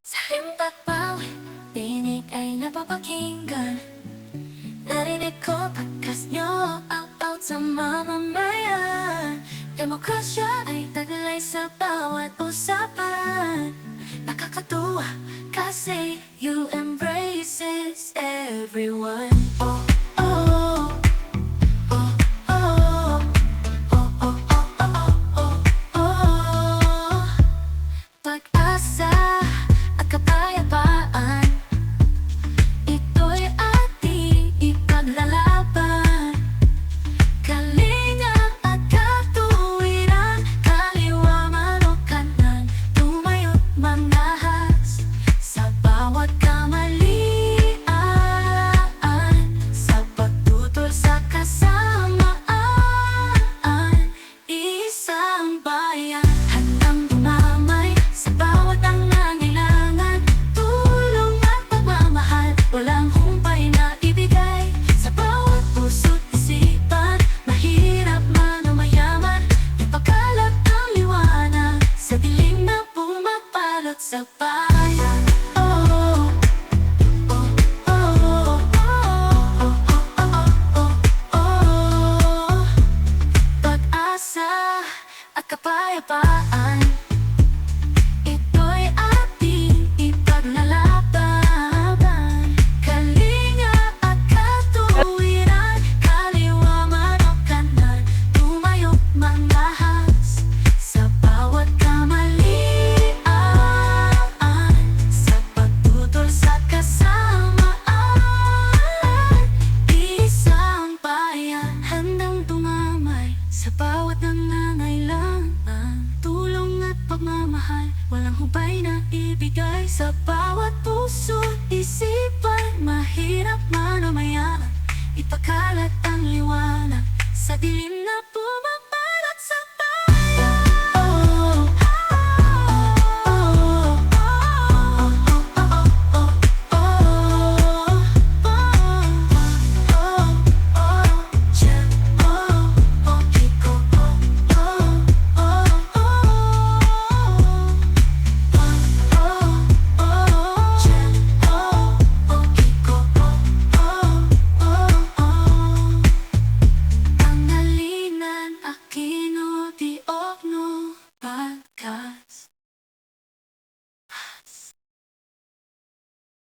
Sa aking pagbawi, tinig ay napapakinggan. Narinig ko pagkas nyo out-out sa mamamayan. Demokrasya ay taglay sa bawat usapan. Nakakatuwa kasi UMB pa nangangailangan tulong at pagmamahal. Walang hubay na ibigay sa bawat puso Isipan, mahirap man o mayaman Ipakalat ang liwanag. Sa dilim